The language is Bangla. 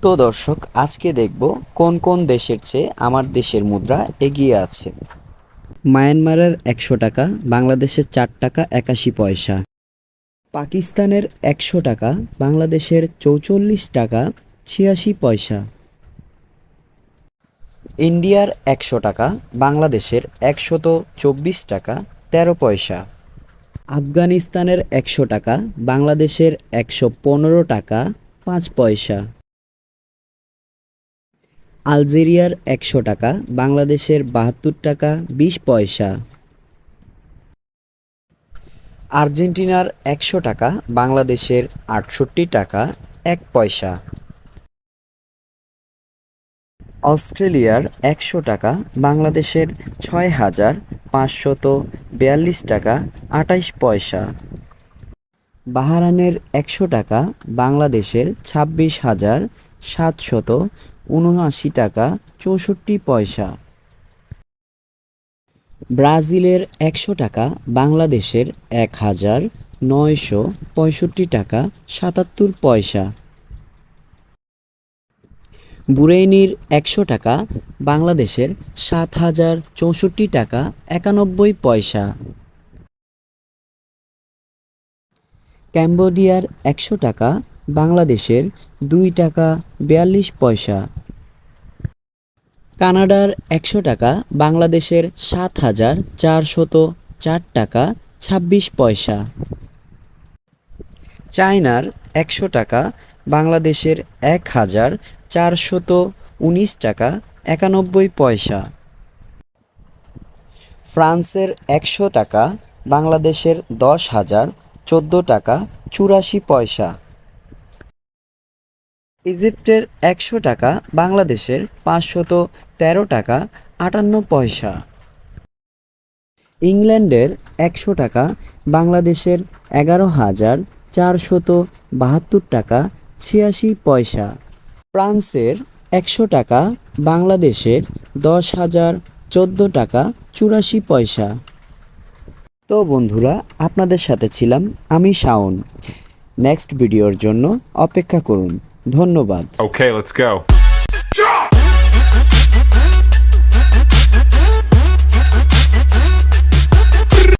তো দর্শক, আজকে দেখব কোন কোন দেশের চেয়ে আমার দেশের মুদ্রা এগিয়ে আছে। মায়ানমারের একশো টাকা, বাংলাদেশের চার টাকা একাশি পয়সা। পাকিস্তানের একশো টাকা, বাংলাদেশের চৌচল্লিশ টাকা ছিয়াশি পয়সা। ইন্ডিয়ার একশো টাকা, বাংলাদেশের একশত চব্বিশ টাকা তেরো পয়সা। আফগানিস্তানের একশো টাকা, বাংলাদেশের একশো পনেরো টাকা পাঁচ পয়সা। আলজেরিয়ার একশো টাকা, বাংলাদেশের বাহাত্তর টাকা, বিশ পয়সা। আর্জেন্টিনার একশো টাকা, বাংলাদেশের আটষট্টি টাকা, এক পয়সা। অস্ট্রেলিয়ার একশো টাকা, বাংলাদেশের ছয় হাজার পাঁচশত বিয়াল্লিশ টাকা, আটাইশ পয়সা। বাহারানের একশো টাকা, বাংলাদেশের ছাব্বিশ হাজার সাতশত উনআশি টাকা চৌষট্টি পয়সা। ব্রাজিলের একশো টাকা, বাংলাদেশের এক হাজার নয়শো পঁয়ষট্টি টাকা সাতাত্তর পয়সা। বুরেইনির একশো টাকা, বাংলাদেশের সাত হাজার চৌষট্টি টাকা একানব্বই পয়সা। ক্যাম্বোডিয়ার একশো টাকা বাংলাদেশের দুই টাকা বিয়াল্লিশ পয়সা। কানাডার একশো টাকা, বাংলাদেশের সাত হাজার চারশত চার টাকা ছাব্বিশ পয়সা। চায়নার একশো টাকা, বাংলাদেশের এক হাজার চারশত উনিশ টাকা একানব্বই পয়সা। ফ্রান্সের একশো টাকা, বাংলাদেশের দশ হাজার চোদ্দ টাকা চুরাশি পয়সা। ইজিপ্টের একশো টাকা, বাংলাদেশের পাঁচশত তেরো টাকা, আটান্ন পয়সা। ইংল্যান্ডের একশো টাকা, বাংলাদেশের এগারো হাজার, চারশত বাহাত্তর টাকা, ছিয়াশি পয়সা। ফ্রান্সের একশো টাকা, বাংলাদেশের দশ হাজার, চোদ্দ টাকা, চুরাশি পয়সা। তো বন্ধুরা, আপনাদের সাথে ছিলাম আমি শাওন। নেক্সট ভিডিওর জন্য অপেক্ষা করুন। ধন্যবাদ Okay, let's go. Jump!